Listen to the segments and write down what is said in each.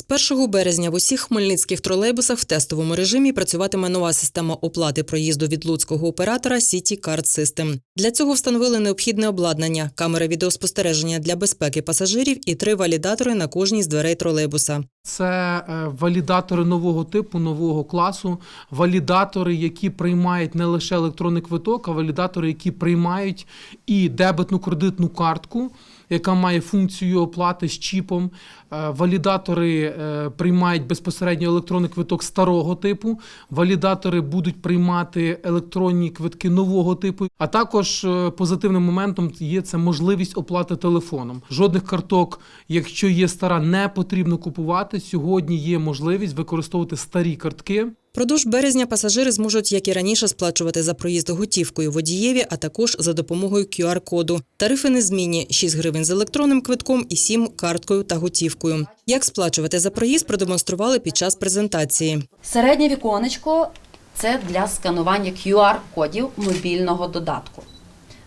З 1 березня в усіх хмельницьких тролейбусах в тестовому режимі працюватиме нова система оплати проїзду від луцького оператора City Card System. Для цього встановили необхідне обладнання, камери відеоспостереження для безпеки пасажирів і три валідатори на кожній з дверей тролейбуса. Це е, валідатори нового типу, нового класу, валідатори, які приймають не лише електронний квиток, а валідатори, які приймають і дебетну кредитну картку, яка має функцію оплати з чіпом. Е, Валідатори е, приймають безпосередньо електронний квиток старого типу. Валідатори будуть приймати електронні квитки нового типу. А також позитивним моментом є це можливість оплати телефоном. Жодних карток, якщо є стара, не потрібно купувати. Сьогодні є можливість використовувати старі картки. Продовж березня пасажири зможуть, як і раніше, сплачувати за проїзд готівкою водієві, а також за допомогою QR-коду. Тарифи незмінні – 6 гривень з електронним квитком і 7 – карткою та готівкою. Як сплачувати за проїзд, продемонстрували під час презентації. Середнє віконечко це для сканування QR-кодів мобільного додатку.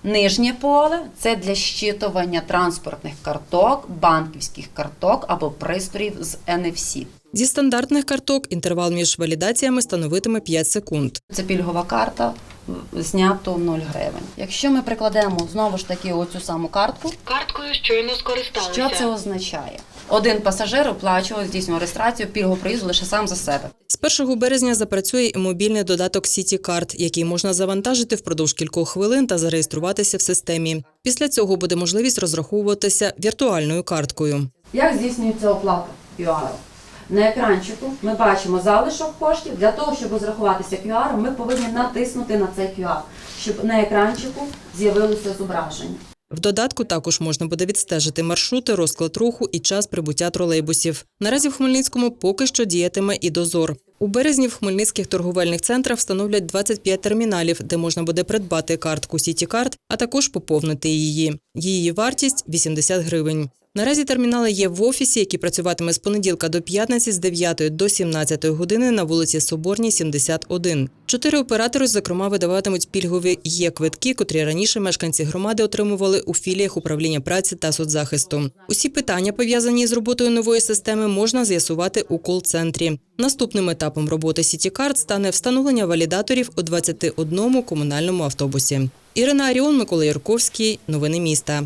Нижнє поле це для щитування транспортних карток, банківських карток або пристроїв з NFC. Зі стандартних карток інтервал між валідаціями становитиме 5 секунд. Це пільгова карта, знято 0 гривень. Якщо ми прикладемо знову ж таки оцю саму картку, Карткою щойно скористалися. що це означає? Один пасажир оплачував здійснював реєстрацію пільгового проїзду лише сам за себе. З 1 березня запрацює і мобільний додаток City Card, який можна завантажити впродовж кількох хвилин та зареєструватися в системі. Після цього буде можливість розраховуватися віртуальною карткою. Як здійснюється оплата QR? На екранчику ми бачимо залишок коштів. Для того, щоб розрахуватися QR, ми повинні натиснути на цей QR, щоб на екранчику з'явилося зображення. В додатку також можна буде відстежити маршрути, розклад руху і час прибуття тролейбусів. Наразі в Хмельницькому поки що діятиме і дозор. У березні в хмельницьких торговельних центрах встановлять 25 терміналів, де можна буде придбати картку CityCard, а також поповнити її. Її вартість 80 гривень. Наразі термінали є в офісі, який працюватиме з понеділка до п'ятниці з 9 до 17 години на вулиці Соборній, 71. Чотири оператори, зокрема, видаватимуть пільгові є квитки, котрі раніше мешканці громади отримували у філіях управління праці та соцзахисту. Усі питання, пов'язані з роботою нової системи, можна з'ясувати у кол-центрі. Наступним етапом роботи CityCard стане встановлення валідаторів у 21 комунальному автобусі. Ірина Аріон, Микола Юрковський. Новини міста.